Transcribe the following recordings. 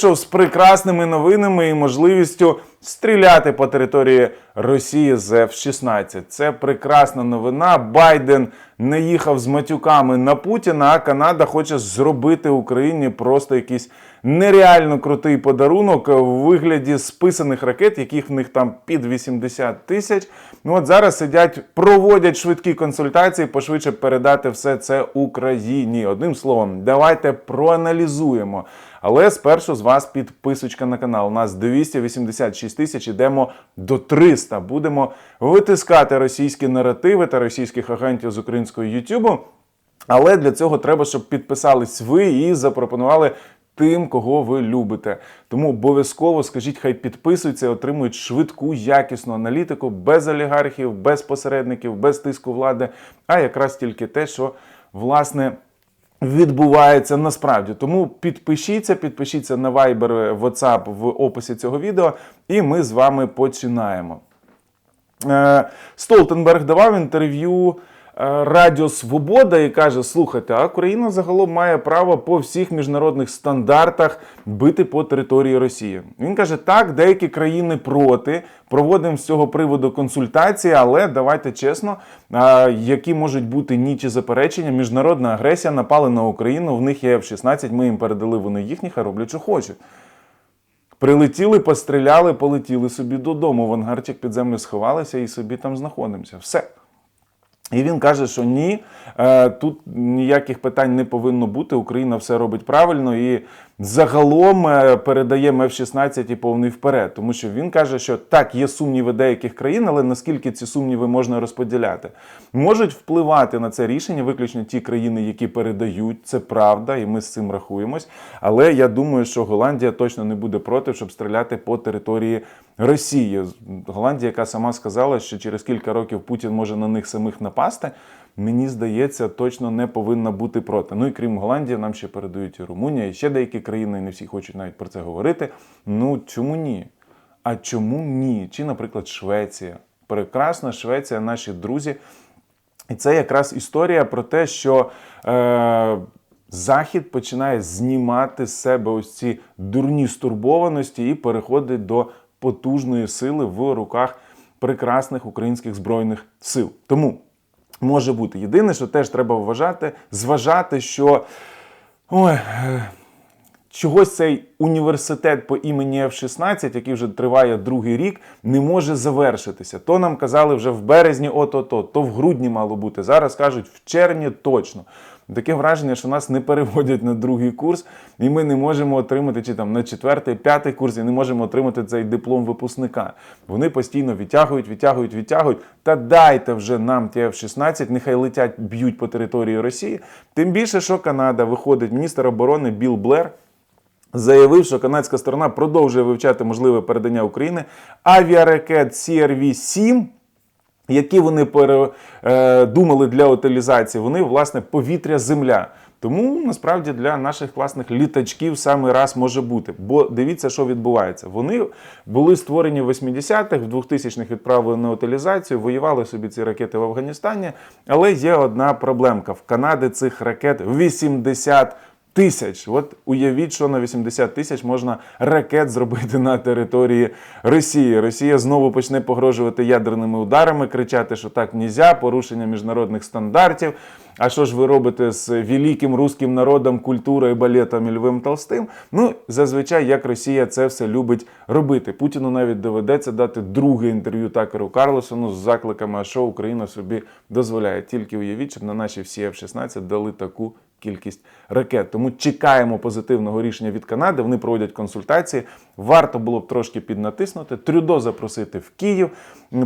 З прекрасними новинами і можливістю стріляти по території Росії з F-16. Це прекрасна новина. Байден не їхав з матюками на Путіна, а Канада хоче зробити Україні просто якийсь нереально крутий подарунок у вигляді списаних ракет, яких в них там під 80 тисяч. Ну от зараз сидять, проводять швидкі консультації, пошвидше передати все це Україні. Одним словом, давайте проаналізуємо. Але спершу з вас підписочка на канал. У нас 286 тисяч, ідемо до 300. Будемо витискати російські наративи та російських агентів з українського Ютубу. Але для цього треба, щоб підписались ви і запропонували тим, кого ви любите. Тому обов'язково скажіть, хай підписуються, отримують швидку, якісну аналітику без олігархів, без посередників, без тиску влади, а якраз тільки те, що власне відбувається насправді. Тому підпишіться, підпишіться на Viber, WhatsApp в описі цього відео, і ми з вами починаємо. Е, Столтенберг давав інтерв'ю Радіо Свобода і каже: слухайте, а Україна загалом має право по всіх міжнародних стандартах бити по території Росії. Він каже: так, деякі країни проти. Проводимо з цього приводу консультації, але давайте чесно, е, які можуть бути ніч і заперечення. Міжнародна агресія напали на Україну. В них є F-16, Ми їм передали вони їхніх, а роблять, що хочуть. Прилетіли, постріляли, полетіли собі додому. В ангарчик під землю сховалися і собі там знаходимося. Все. І він каже, що ні, е, тут ніяких питань не повинно бути. Україна все робить правильно і загалом е, передаємо F-16 і повний вперед. Тому що він каже, що так, є сумніви деяких країн, але наскільки ці сумніви можна розподіляти? Можуть впливати на це рішення виключно ті країни, які передають, це правда, і ми з цим рахуємось. Але я думаю, що Голландія точно не буде проти, щоб стріляти по території Росії. Голландія, яка сама сказала, що через кілька років Путін може на них самих напасти. Мені здається, точно не повинна бути проти. Ну і крім Голландії, нам ще передають і Румунія, і ще деякі країни, і не всі хочуть навіть про це говорити. Ну чому ні? А чому ні? Чи, наприклад, Швеція? Прекрасна Швеція, наші друзі. І це якраз історія про те, що е, Захід починає знімати з себе ось ці дурні стурбованості і переходить до потужної сили в руках прекрасних українських збройних сил. Тому може бути. Єдине, що теж треба вважати, зважати, що ой, е, чогось цей університет по імені F-16, який вже триває другий рік, не може завершитися. То нам казали вже в березні, от-ото, то в грудні мало бути. Зараз кажуть в червні точно. Таке враження, що нас не переводять на другий курс, і ми не можемо отримати чи там на четвертий, п'ятий курс, і не можемо отримати цей диплом випускника. Вони постійно відтягують, відтягують, відтягують. Та дайте вже нам ті F-16, нехай летять, б'ють по території Росії. Тим більше, що Канада виходить, міністр оборони Білл Блер. Заявив, що канадська сторона продовжує вивчати можливе передання України авіаракет CRV-7, які вони передумали для утилізації, вони власне повітря-земля. Тому насправді для наших класних літачків саме раз може бути. Бо дивіться, що відбувається. Вони були створені в 80-х, в 2000-х відправили на утилізацію, воювали собі ці ракети в Афганістані. Але є одна проблемка: в Канаді цих ракет 80 тисяч. От уявіть, що на 80 тисяч можна ракет зробити на території Росії. Росія знову почне погрожувати ядерними ударами, кричати, що так нельзя, порушення міжнародних стандартів. А що ж ви робите з великим руським народом, культурою, балетом і Львом Толстим? Ну, зазвичай, як Росія це все любить робити. Путіну навіть доведеться дати друге інтерв'ю Такеру Карлосону з закликами, а що Україна собі дозволяє. Тільки уявіть, щоб на наші всі F-16 дали таку кількість ракет. Тому чекаємо позитивного рішення від Канади. Вони проводять консультації. Варто було б трошки піднатиснути, трюдо запросити в Київ,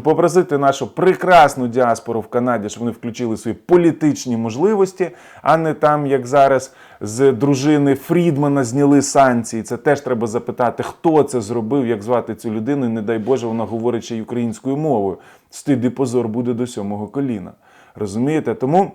попросити нашу прекрасну діаспору в Канаді, щоб вони включили свої політичні можливості, а не там, як зараз з дружини Фрідмана зняли санкції. Це теж треба запитати, хто це зробив, як звати цю людину. І не дай Боже, вона говорить ще й українською мовою. Стид позор буде до сьомого коліна. Розумієте? Тому.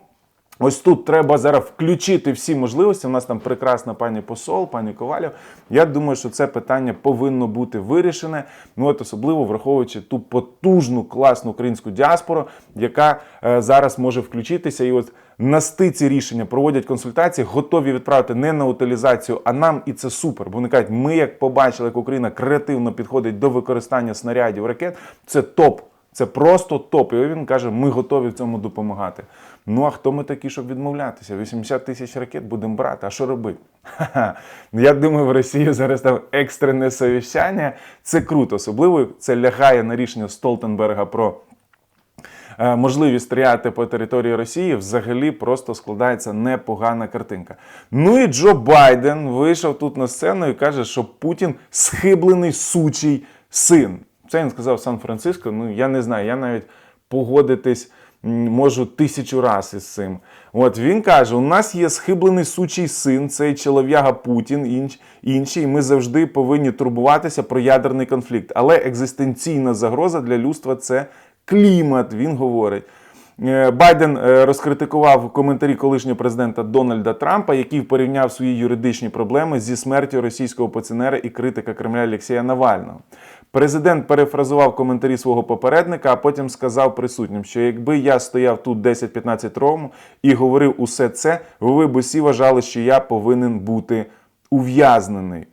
Ось тут треба зараз включити всі можливості. У нас там прекрасна пані посол, пані Ковалів. Я думаю, що це питання повинно бути вирішене. Ну от особливо враховуючи ту потужну класну українську діаспору, яка е, зараз може включитися. І от на стиці рішення, проводять консультації, готові відправити не на утилізацію, а нам, і це супер. Бо вони кажуть, ми як побачили, як Україна креативно підходить до використання снарядів ракет, це топ. Це просто топ. І він каже, ми готові в цьому допомагати. Ну а хто ми такі, щоб відмовлятися? 80 тисяч ракет будемо брати. А що робити? Ха-ха. Я думаю, в Росії зараз там екстрене совіщання. Це круто. Особливо це лягає на рішення Столтенберга про е, можливість стріляти по території Росії, взагалі просто складається непогана картинка. Ну і Джо Байден вийшов тут на сцену і каже, що Путін схиблений сучий син. Це він сказав Сан-Франциско. Ну я не знаю, я навіть погодитись можу тисячу разів із цим. От він каже: у нас є схиблений сучий син, цей чолов'яга Путін, інш, інші, і ми завжди повинні турбуватися про ядерний конфлікт. Але екзистенційна загроза для людства це клімат, він говорить. Е, Байден е, розкритикував коментарі колишнього президента Дональда Трампа, який порівняв свої юридичні проблеми зі смертю російського опозиціонера і критика Кремля Олексія Навального. Президент перефразував коментарі свого попередника, а потім сказав присутнім, що якби я стояв тут 10-15 років і говорив усе це, ви б усі вважали, що я повинен бути ув'язнений.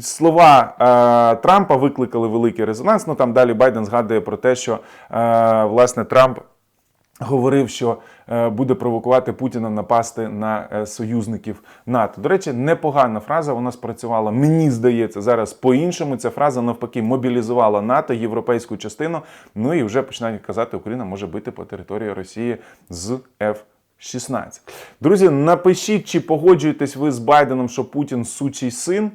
Слова е, Трампа викликали великий резонанс. Ну там далі Байден згадує про те, що е, власне Трамп говорив, що е, буде провокувати Путіна напасти на е, союзників НАТО. До речі, непогана фраза. Вона спрацювала. Мені здається, зараз по-іншому. Ця фраза навпаки мобілізувала НАТО, європейську частину. Ну і вже починають казати, Україна може бити по території Росії з F. 16. Друзі, напишіть, чи погоджуєтесь ви з Байденом, що Путін сучий син.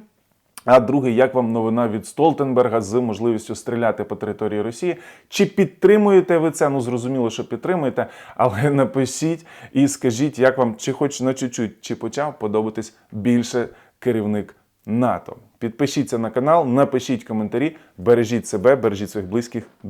А другий, як вам новина від Столтенберга з можливістю стріляти по території Росії? Чи підтримуєте ви це? Ну зрозуміло, що підтримуєте, але напишіть і скажіть, як вам чи хоч на чуть-чуть, чи почав подобатись більше керівник НАТО. Підпишіться на канал, напишіть коментарі, бережіть себе, бережіть своїх близьких. До